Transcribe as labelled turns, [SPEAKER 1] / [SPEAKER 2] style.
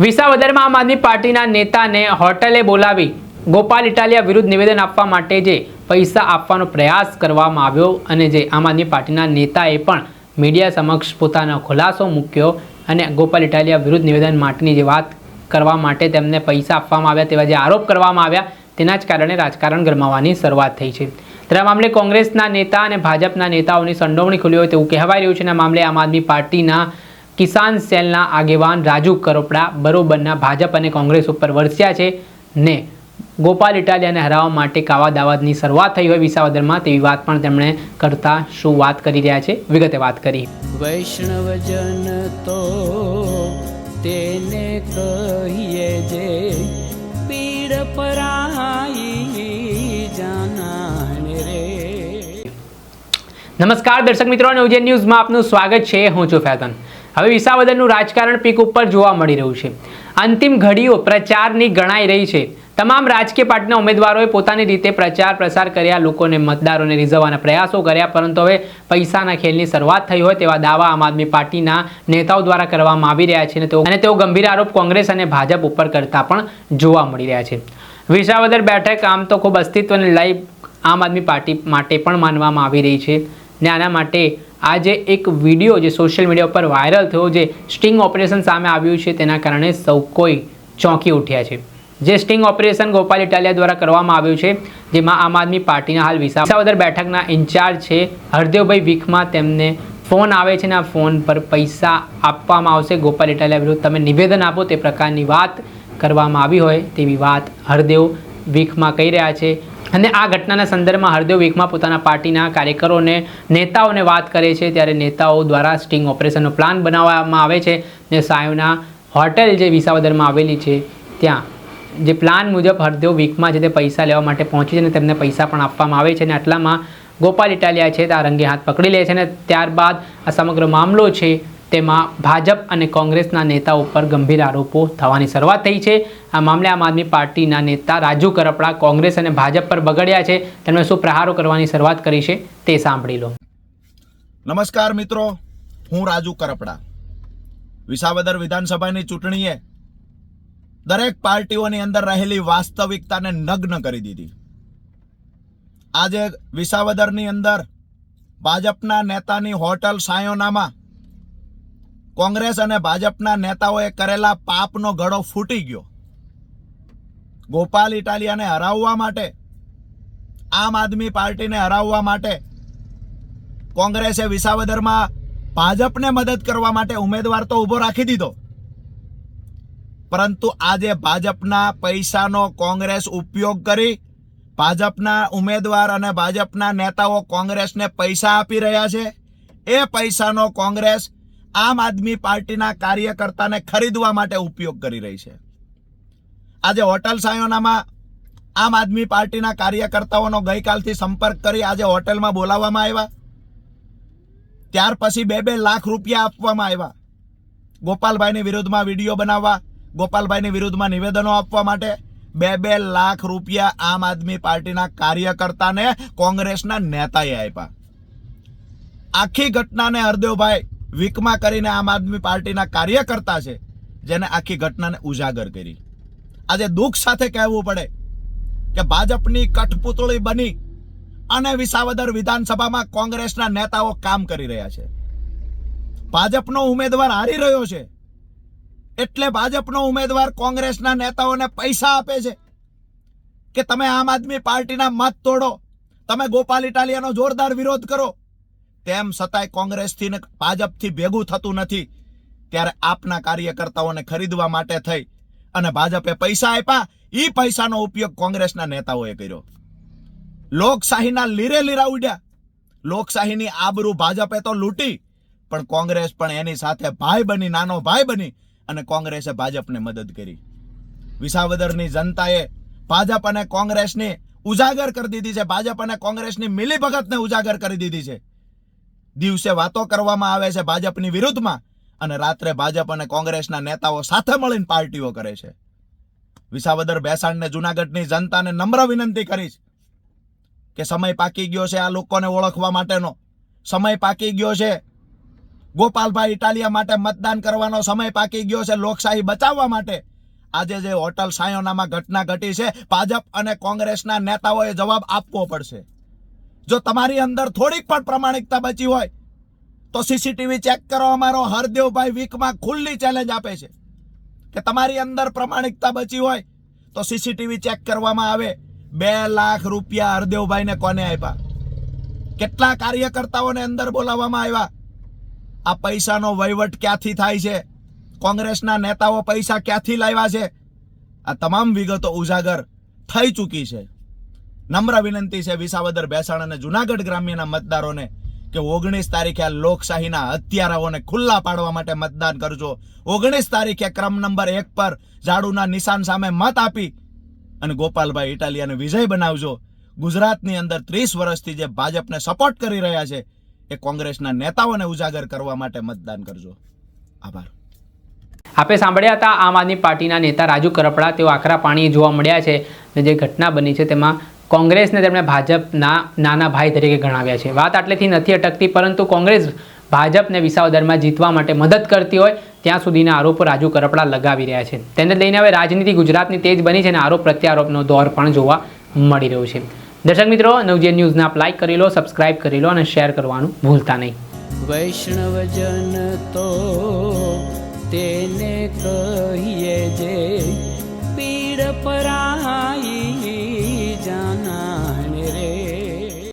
[SPEAKER 1] વિસાવદરમાં આમ આદમી પાર્ટીના નેતાને હોટલે બોલાવી ગોપાલ ઇટાલિયા વિરુદ્ધ નિવેદન આપવા માટે જે પૈસા આપવાનો પ્રયાસ કરવામાં આવ્યો અને જે આમ આદમી પાર્ટીના નેતાએ પણ મીડિયા સમક્ષ પોતાનો ખુલાસો મૂક્યો અને ગોપાલ ઇટાલિયા વિરુદ્ધ નિવેદન માટેની જે વાત કરવા માટે તેમને પૈસા આપવામાં આવ્યા તેવા જે આરોપ કરવામાં આવ્યા તેના જ કારણે રાજકારણ ગરમાવાની શરૂઆત થઈ છે. ત્યારે મામલે કોંગ્રેસના નેતા અને ભાજપના નેતાઓની સંડોવણી ખુલી હોય તેવું કહેવાય રહ્યું છે અને મામલે આમ આદમી પાર્ટીના કિસાન સેલના આગેવાન રાજુ કરોપડા બરોબરના ભાજપ અને કોંગ્રેસ ઉપર વરસ્યા છે ને ગોપાલ ઇટાલિયાને હરાવવા માટે કાવા દાવાદની શરૂઆત થઈ હોય વિસાવદરમાં તેવી વાત પણ તેમણે કરતા શું વાત કરી રહ્યા છે વિગતે વાત કરી.
[SPEAKER 2] વૈષ્ણવજન તો તેને કહીએ જે પીડ પરાઈ જાનાને રે.
[SPEAKER 1] નમસ્કાર દર્શક મિત્રો અને ઉજ્જૈન ન્યૂઝમાં આપનું સ્વાગત છે. હું છું ફેતન હવે વિસાવદરનું રાજકારણ પીક ઉપર જોવા મળી રહ્યું છે. અંતિમ ઘડીઓ પ્રચારની ગણાઈ રહી છે. તમામ રાજકીય પાર્ટીના ઉમેદવારોએ પોતાની રીતે પ્રચાર પ્રસાર કર્યા, લોકોને મતદારોને રીઝવવાના પ્રયાસો કર્યા, પરંતુ હવે પૈસાના ખેલની શરૂઆત થઈ હોય તેવા દાવા આમ આદમી પાર્ટીના નેતાઓ દ્વારા કરવામાં આવી રહ્યા છે અને તેઓ ગંભીર આરોપ કોંગ્રેસ અને ભાજપ ઉપર કરતા પણ જોવા મળી રહ્યા છે. વિસાવદર બેઠક આમ તો ખૂબ અસ્તિત્વની લઈ આમ આદમી પાર્ટી માટે પણ માનવામાં આવી રહી છે. ને આના માટે આજે એક વીડિયો જે સોશિયલ મીડિયા ઉપર વાયરલ થયો, જે સ્ટિંગ ઓપરેશન સામે આવ્યું છે, તેના કારણે સૌ કોઈ ચોંકી ઉઠ્યા છે. જે સ્ટિંગ ઓપરેશન ગોપાલ ઇટાલિયા દ્વારા કરવામાં આવ્યું છે, જેમાં આમ આદમી પાર્ટીના હાલ વિસાવદર બેઠકના ઇન્ચાર્જ છે હરદેવભાઈ વીખમાં તેમને ફોન આવે છે ને આ ફોન પર પૈસા આપવામાં આવશે ગોપાલ ઇટાલિયા વિરુદ્ધ. તમે નિવેદન આપો તે પ્રકારની વાત કરવામાં આવી હોય તેવી વાત હરદેવ વીખમાં કહી રહ્યા છે. અને આ ઘટનાના સંદર્ભમાં હરદેવ વીકમાં પોતાના પાર્ટીના કાર્યકરોને નેતાઓને વાત કરે છે. ત્યારે નેતાઓ દ્વારા સ્ટિંગ ઓપરેશનનો પ્લાન બનાવવામાં આવે છે ને સાયુના હોટેલ જે વિસાવદરમાં આવેલી છે, ત્યાં. જે પ્લાન મુજબ હરદેવ વીકમાં જે તે પૈસા લેવા માટે પહોંચે છે અને તેમને પૈસા પણ આપવામાં આવે છે અને આટલામાં ગોપાલ ઇટાલિયા છે તે આ રંગે હાથ પકડી લે છે અને ત્યારબાદ આ સમગ્ર મામલો છે તેમાં ભાજપ અને કોંગ્રેસના નેતા ઉપર ગંભીર આરોપો થવાની શરૂઆત થઈ છે. આ મામલે આમ આદમી પાર્ટીના નેતા રાજુ કરપડા કોંગ્રેસ અને ભાજપ પર બગડ્યા છે. તેમણે શું પ્રહારો કરવાની શરૂઆત કરી છે તે સાંભળી લો.
[SPEAKER 3] નમસ્કાર મિત્રો, હું રાજુ કરપડા. વિસાવદર વિધાનસભાની ચૂંટણીએ દરેક પાર્ટીઓની અંદર રહેલી વાસ્તવિકતાને નગ્ન કરી દીધી. આજે વિસાવદરની અંદર ભાજપના નેતાની હોટલ સાયોનામાં કોંગ્રેસ અને ભાજપના નેતાઓએ કરેલા પાપનો ગળો ફૂટી ગયો. ગોપાલ ઇટાલિયાને હરાવવા માટે, આમ આદમી પાર્ટીને હરાવવા માટે, કોંગ્રેસે વિસાવદરમાં ભાજપને મદદ કરવા માટે ઉમેદવાર તો ઊભો રાખી દીધો. પરંતુ આજે ભાજપના પૈસાનો કોંગ્રેસ ઉપયોગ કરી, ભાજપના ઉમેદવાર અને ભાજપના નેતાઓ કોંગ્રેસને પૈસા આપી રહ્યા છે. એ પૈસાનો કોંગ્રેસ આમ આદમી પાર્ટીના કાર્યકર્તાને ખરીદવા માટે ઉપયોગ કરી રહી છે. આજે હોટલ સાયોનામાં આમ આદમી પાર્ટીના કાર્યકર્તાઓનો ગઈકાલથી સંપર્ક કરી આજે હોટલમાં બોલાવવામાં આવ્યા. ત્યાર પછી બે બે લાખ રૂપિયા આપવામાં આવ્યા. ગોપાલભાઈની વિરુદ્ધમાં વીડિયો બનાવવા, ગોપાલભાઈની વિરુદ્ધમાં નિવેદનો આપવા માટે બે બે લાખ રૂપિયા આમ આદમી પાર્ટીના કાર્યકર્તાને કોંગ્રેસના નેતાએ આપ્યા. આખી ઘટનાને હરદેવભાઈ વીકમાં કરીને આમ આદમી પાર્ટીના કાર્યકર્તા છે, જેને આખી ઘટનાને ઉજાગર કરી. આજે દુઃખ સાથે કહેવું પડે કે ભાજપની કઠપુતળી બની અને વિસાવદર વિધાનસભામાં કોંગ્રેસના નેતાઓ કામ કરી રહ્યા છે. ભાજપનો ઉમેદવાર હારી રહ્યો છે, એટલે ભાજપનો ઉમેદવાર કોંગ્રેસના નેતાઓને પૈસા આપે છે કે તમે આમ આદમી પાર્ટીના મત તોડો, તમે ગોપાલ ઇટાલિયાનો જોરદાર વિરોધ કરો તેમ છતાંય કોંગ્રેસથી ને ભાજપથી ભેગું થતું નથી. ત્યારે આપના કાર્યકર્તાઓને ખરીદવા માટે થઈ અને ભાજપે પૈસા આપ્યા એ પૈસાનો ઉપયોગ કોંગ્રેસના નેતાઓએ કર્યો. લોકશાહીના લીરે લીરા ઉડ્યા. લોકશાહીની આબરૂ ભાજપે તો લૂંટી, પણ કોંગ્રેસ પણ એની સાથે ભાઈ બની, નાનો ભાઈ બની અને કોંગ્રેસે ભાજપને મદદ કરી. વિસાવદરની જનતાએ ભાજપ અને કોંગ્રેસની ઉજાગર કરી દીધી છે. ભાજપ અને કોંગ્રેસની મિલીભગતને ઉજાગર કરી દીધી છે. દિવસે વાતો કરવામાં આવે છે ભાજપની વિરુદ્ધમાં અને રાત્રે ભાજપ અને કોંગ્રેસના નેતાઓ સાથે મળીને પાર્ટીઓ કરે છે. વિસાવદર બેસાણને જુનાગઢની જનતાને નમ્ર વિનંતી કરીશ કે સમય પાકી ગયો છે આ લોકોને ઓળખવા માટેનો. સમય પાકી ગયો છે. ગોપાલભાઈ ઇટાલિયા માટે મતદાન કરવાનો સમય પાકી ગયો છે લોકશાહી બચાવવા માટે. આજે જે હોટલ સાયોનામાં ઘટના ઘટી છે, ભાજપ અને કોંગ્રેસના નેતાઓએ જવાબ આપવો પડશે. જો તમારી અંદર થોડીક પણ પ્રમાણિકતા બચી હોય, તો સીસીટીવી ચેક કરો. અમારો હરદેવભાઈ વીકમાં ખુલ્લી ચેલેન્જ આપે છે કે તમારી અંદર પ્રમાણિકતા બચી હોય, તો સીસીટીવી ચેક કરવામાં આવે. બે લાખ રૂપિયા હરદેવભાઈને કોને આપ્યા? કેટલા કાર્યકર્તાઓને અંદર બોલાવવામાં આવ્યા? આ પૈસાનો વહીવટ ક્યાંથી થાય છે? કોંગ્રેસના નેતાઓ પૈસા ક્યાંથી લાવ્યા છે? આ તમામ વિગતો ઉજાગર થઈ ચૂકી છે. નમ્ર વિનંતી છે વિસાવદર, ભેસાણ અને જુનાગઢ ગ્રામ્યના મતદારોને કે ઓગણીસ તારીખે આ લોકશાહીના હત્યારાઓને ખુલ્લા પાડવા માટે મતદાન કરજો. ઓગણીસ તારીખે ક્રમ નંબર એક પર ઝાડુના નિશાન સામે મત આપી અને ગોપાલભાઈ ઇટાલિયાને વિજય બનાવજો. ગુજરાતની અંદર ત્રીસ વર્ષથી જે ભાજપને સપોર્ટ કરી રહ્યા છે, એ કોંગ્રેસના નેતાઓને ઉજાગર કરવા માટે મતદાન કરજો. આભાર.
[SPEAKER 1] આપે સાંભળ્યા હતા આમ આદમી પાર્ટીના નેતા રાજુ કરપડા, તેઓ આકરા પાણીએ જોવા મળ્યા છે અને જે ઘટના બની છે તેમાં કોંગ્રેસને તેમણે ભાજપના નાના ભાઈ તરીકે ગણાવ્યા છે. વાત આટલેથી નથી અટકતી, પરંતુ કોંગ્રેસ ભાજપને વિસાવદરમાં જીતવા માટે મદદ કરતી હોય, ત્યાં સુધીના આરોપો રાજુ કરપડા લગાવી રહ્યા છે. તેને લઈને હવે રાજનીતિ ગુજરાતની તેજ બની છે અને આરોપ પ્રત્યારોપનો દોર પણ જોવા મળી રહ્યો છે. દર્શક મિત્રો, નવજીવન ન્યૂઝને આપ લાઇક કરી લો સબસ્ક્રાઈબ કરી લો અને શેર કરવાનું ભૂલતા નહીં.
[SPEAKER 2] વૈષ્ણવજન તો તેને કહીએ જે પીડ પરાઈ